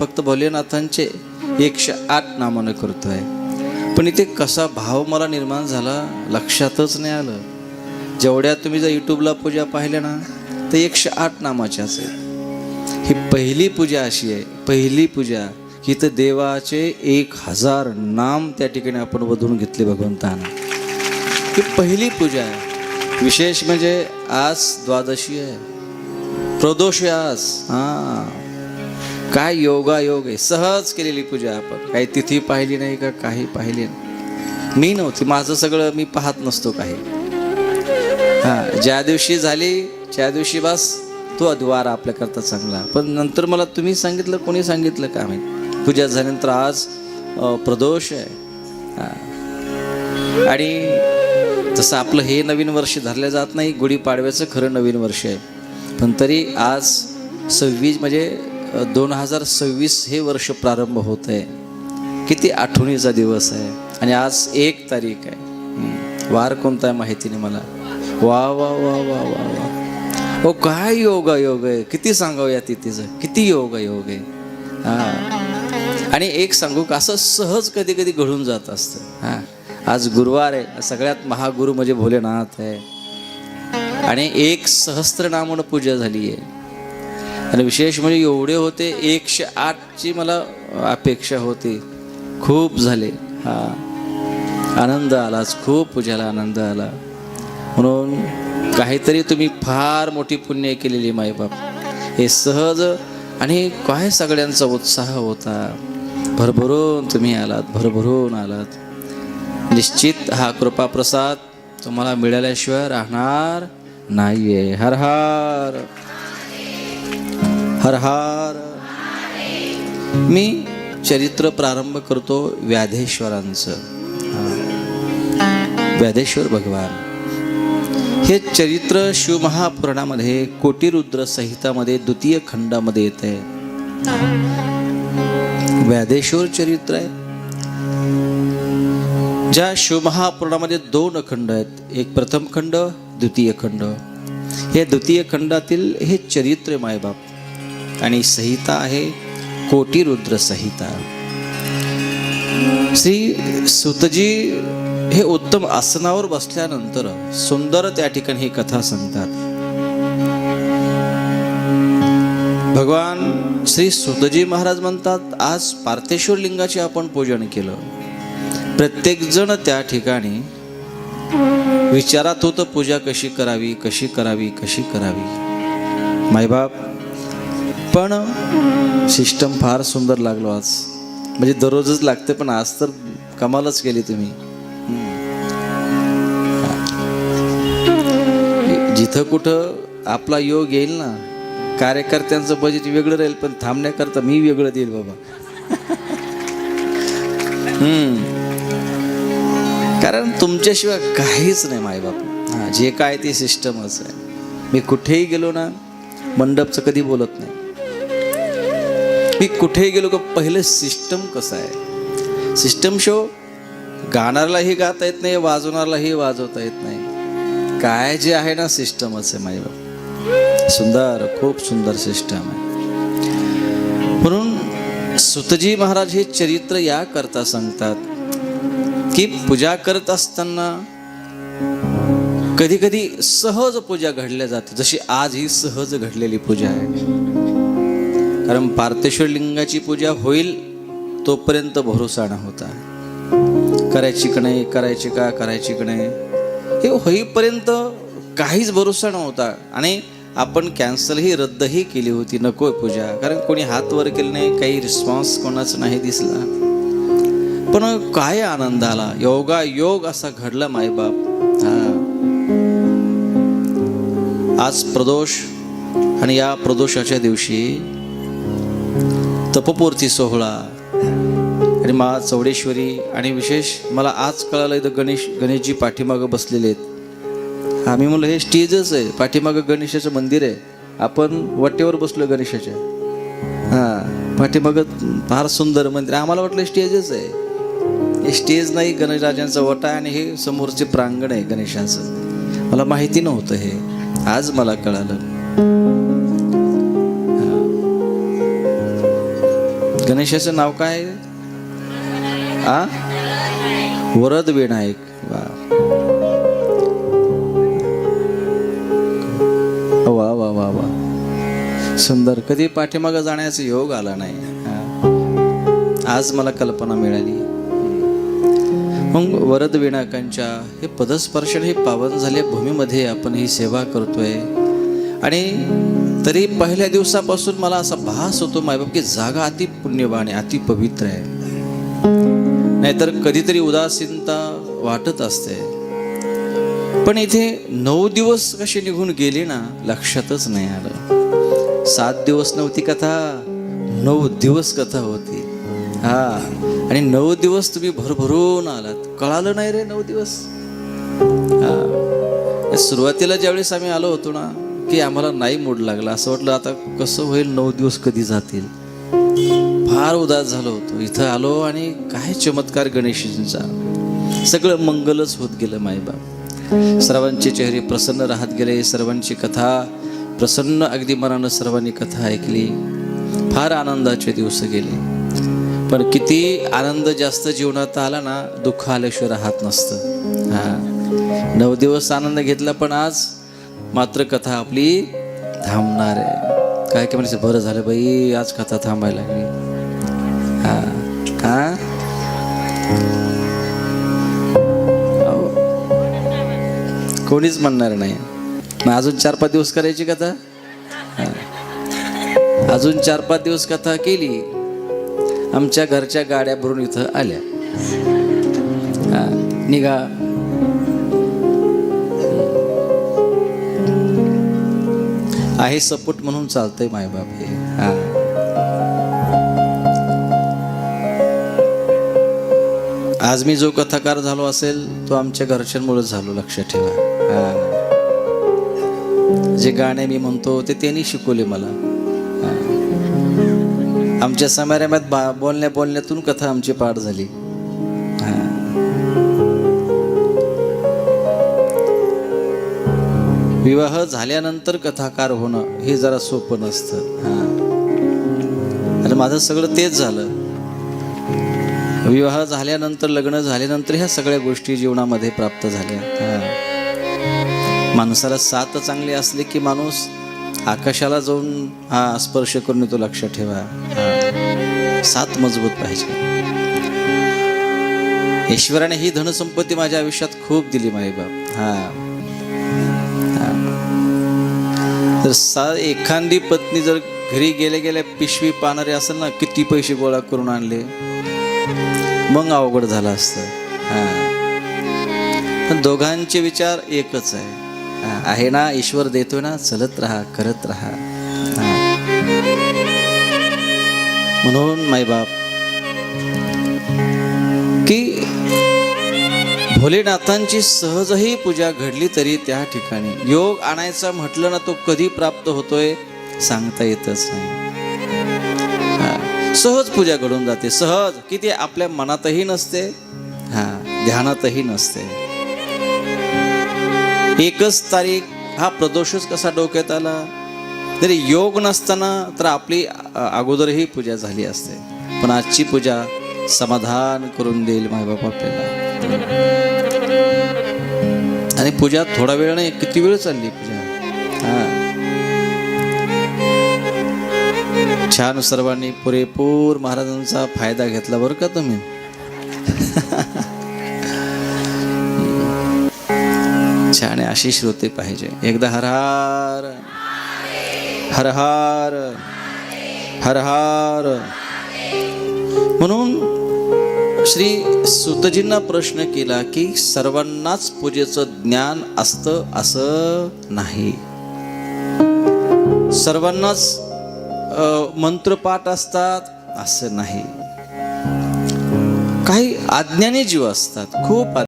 फक्त भोलेनाथांचे एकशे आठ नामानं करतोय. पण इथे कसा भाव मला निर्माण झाला लक्षातच नाही आलं. जेवढ्या तुम्ही जर यूट्यूबला पूजा पाहिल्या ना तर एकशे आठ नामाच्याच आहे ही पहिली पूजा अशी आहे पहिली पूजा. की तर देवाचे एक हजार नाम त्या ठिकाणी आपण वधून घेतले भगवंताना. ही पहिली पूजा आहे. विशेष म्हणजे आज द्वादशी आहे. प्रदोष आहे आज. हा. काय योगा योग आहे? सहज केलेली पूजा आपण. काही तिथी पाहिली नाही का? काही पाहिली नाही. मी नव्हती. माझं सगळं मी पाहत नसतो काही. हा ज्या दिवशी झाली त्या दिवशी बस तो अद्वार आपल्याकरता चांगला. पण नंतर मला तुम्ही सांगितलं कोणी सांगितलं का मी पूजा झाल्यानंतर आज प्रदोष आहे. आणि जसं आपलं हे नवीन वर्ष धरलं जात नाही गुढीपाडव्याचं खरं नवीन वर्ष आहे. पण तरी आज सव्वीस म्हणजे दोन हजार सव्वीस हे वर्ष प्रारंभ होत आहे. किती आठवणीचा दिवस आहे. आणि आज एक तारीख आहे. वार कोणता आहे माहिती नाही मला? वा वा वा वा वा वा. हो काय योगा योग आहे? किती सांगावं या तिथीचं? किती योग योग आहे? हा. आणि एक सांगू का असं सहज कधी कधी घडून जात असतं. हा. आज गुरुवार आहे. सगळ्यात महागुरु म्हणजे भोलेनाथ आहे. आणि एक सहस्त्रनामन पूजा झाली आहे. आणि विशेष म्हणजे एवढे होते एकशे आठची मला अपेक्षा होती. खूप झाले. हा. आनंद आलाच खूप पूजाला आनंद आला. म्हणून काहीतरी तुम्ही फार मोठी पुण्य केलेली माईबाप हे सहज आणि काय सगळ्यांचा उत्साह होता. भरभरून तुम्ही आलात भरभरून आलात. निश्चित हा कृपाप्रसाद तुम्हाला मिळाल्याशिवाय राहणार नाहीये. हर हर. हर हर. मी चरित्र प्रारंभ करतो व्याधेश्वरांचं. व्याधेश्वर भगवान. हे चरित्र शिवमहापुराणामध्ये कोटीरुद्र संहितामध्ये द्वितीय खंडामध्ये येत आहे व्याधेश्वर चरित्र आहे. ज्या शिवमहापुराणामध्ये दोन खंड आहेत. एक प्रथम खंड द्वितीय खंड. हे द्वितीय खंडातील हे चरित्र मायबाप. आणि संहिता आहे कोटीरुद्र संहिता. श्री सुतजी हे उत्तम आसनावर बसल्यानंतर सुंदर त्या ठिकाणी ही कथा सांगतात. भगवान श्री सुतजी महाराज म्हणतात आज पार्थेश्वर लिंगाचे आपण पूजन केलं. प्रत्येक जण त्या ठिकाणी विचारात होतं पूजा कशी करावी कशी करावी कशी करावी. मायबाप पण सिस्टम फार सुंदर लागलो आज. म्हणजे दररोजच लागते पण आज तर कमालच केली तुम्ही. जिथं कुठं आपला योग येईल ना कार्यकर्त्यांचं बजेट वेगळं राहील पण थांबण्याकरता मी वेगळं देईल बाबा. कारण तुमच्याशिवाय काहीच नाही मायबाप. हां जे काय ते सिस्टमच आहे. मी कुठेही गेलो ना मंडपचं कधी बोलत नाही. मी कुठेही गेलो का पहिलं सिस्टम कसं आहे? सिस्टम शो गाणाऱ्यालाही गाता येत नाही वाजवणाऱ्यालाही वाजवता येत नाही. काय जे आहे ना सिस्टमच आहे बाबा सुंदर खूप सुंदर सिस्टम आहे. म्हणून सुतजी महाराज हे चरित्र या करता सांगतात की पूजा करत असताना कधी कधी सहज पूजा घडल्या जाते. जशी आज ही सहज घडलेली पूजा आहे. कारण पार्थेश्वर लिंगाची पूजा होईल तोपर्यंत भरोसा न होता. करायची का नाही करायची का करायची का नाही? हे होईपर्यंत काहीच भरोसा नव्हता आणि आपण कॅन्सलही रद्दही केली होती. नको पूजा. कारण कोणी हात वर केलं नाही काही रिस्पॉन्स कोणाचा नाही दिसला. पण काय आनंद आला. योगा योग असा घडला मायबाप हा. आज प्रदोष आणि या प्रदोषाच्या दिवशी तपपूर्ती सोहळा. आणि मा चौडेश्वरी आणि विशेष मला आज कळालं इथं गणेश गणेशजी पाठीमागं बसलेले आहेत. आम्ही म्हणलं हे स्टेजच आहे. पाठीमागं गणेशाचं मंदिर आहे. आपण वटेवर बसलो गणेशाच्या. हां पाठीमागं फार सुंदर मंदिर. आम्हाला वाटलं स्टेजच आहे. हे स्टेज नाही गणेशराजांचा वटा आणि हे समोरचे प्रांगण आहे गणेशाचं. मला माहिती नव्हतं हे. आज मला कळालं. गणेशाचं नाव काय? आ? वरद विनायक. वा. वा वा वा वा. सुंदर. कधी पाठीमागं जाण्याचा योग आला नाही. आज मला कल्पना मिळाली. मग वरद विनायकांच्या हे पदस्पर्शन हे पावन झाले. भूमीमध्ये आपण ही सेवा करतोय. आणि तरी पहिल्या दिवसापासून मला असा भास होतो मायबाप की जागा अति पुण्यवान आहे अति पवित्र आहे. नाहीतर कधीतरी उदासीनता वाटत असते. पण इथे नऊ दिवस कसे निघून गेले ना लक्षातच नाही आलं. सात दिवस नव्हती कथा नऊ दिवस कथा होती. हा आणि नऊ दिवस तुम्ही भरभरून आलात. कळालं नाही रे नऊ दिवस? हा. सुरुवातीला ज्यावेळेस आम्ही आलो होतो ना की आम्हाला नाही मूड लागला. असं वाटलं आता कसं होईल नऊ दिवस कधी जातील? फार उदास झालो होतो. इथं आलो आणि काय चमत्कार गणेशजींचा. सगळं मंगलच होत गेलं मायबाप. सर्वांचे चेहरे प्रसन्न राहत गेले सर्वांची कथा प्रसन्न अगदी मनानं सर्वांनी कथा ऐकली. फार आनंदाचे दिवस गेले. पण किती आनंद जास्त जीवनात आला ना दुःख आल्याशिवाय राहत नसतं. हा. नऊ दिवस आनंद घेतला पण आज मात्र कथा आपली थांबणार आहे. काय काय म्हणजे बरं झालं बाई आज कथा थांबायला लागली. हा हा कोणीच म्हणणार नाही. मग अजून चार पाच दिवस करायची कथा? अजून चार पाच दिवस कथा केली आमच्या घरच्या गाड्या भरून इथं आल्या. निघा. आहे सपोर्ट म्हणून चालतंय मायबाप हे. हा. आज मी जो कथाकार झालो असेल तो आमच्या घरच्यांमुळे झालो लक्षात ठेवा. जे गाणे मी म्हणतो ते त्यांनी शिकवले मला. आमच्या समारंभात बा बोलण्या बोलण्यातून कथा आमची पाठ झाली. विवाह झाल्यानंतर कथाकार होणं हे जरा सोपं नसतं. हां. आणि माझं सगळं तेच झालं. विवाह झाल्यानंतर लग्न झाल्यानंतर ह्या सगळ्या गोष्टी जीवनामध्ये प्राप्त झाल्या. माणसाला साथ चांगली असली की माणूस आकाशाला जाऊन हा स्पर्श करून येतो लक्षात ठेवा. साथ मजबूत पाहिजे. ईश्वराने ही धनसंपत्ती माझ्या आयुष्यात खूप दिली बाप हा. तर सा एखादी पत्नी जर घरी गेल्या गेल्या पिशवी पाणारे असेल ना किती पैसे गोळा करून आणले? मग अवघड झालं असतं. हां. पण दोघांचे विचार एकच आहे. आहे ना? ईश्वर देतोय ना? चलत राहा करत राहा. म्हणून म्हणून मायबाप भोलेनाथांची सहजही पूजा घडली तरी त्या ठिकाणी. योग आणायचा म्हटलं ना तो कधी प्राप्त होतोय? सांगता येतच नाही. सहज पूजा घडून जाते. सहज. की ते आपल्या मनातही नसते. हा. ध्यानातही नसते. एकच तारीख. हा प्रदोषच कसा डोक्यात आला? तरी योग नसताना तर आपली अगोदरही पूजा झाली असते. पण आजची पूजा समाधान करून देईल मायबाप आपल्याला. आणि पूजा थोडा वेळ नाही किती वेळ चालली पूजा? हा. छान सर्वांनी पुरेपूर महाराजांचा फायदा घेतला बरं का तुम्ही? छान अशी श्रोते पाहिजे. एकदा हरहार हरहार हरहार म्हणून श्री सुतजींना प्रश्न केला की सर्वांनाच पूजेचं ज्ञान असतं असं नाही. सर्वांनाच मंत्रपाठ असतात असं नाही. काही अज्ञानी जीव असतात खूप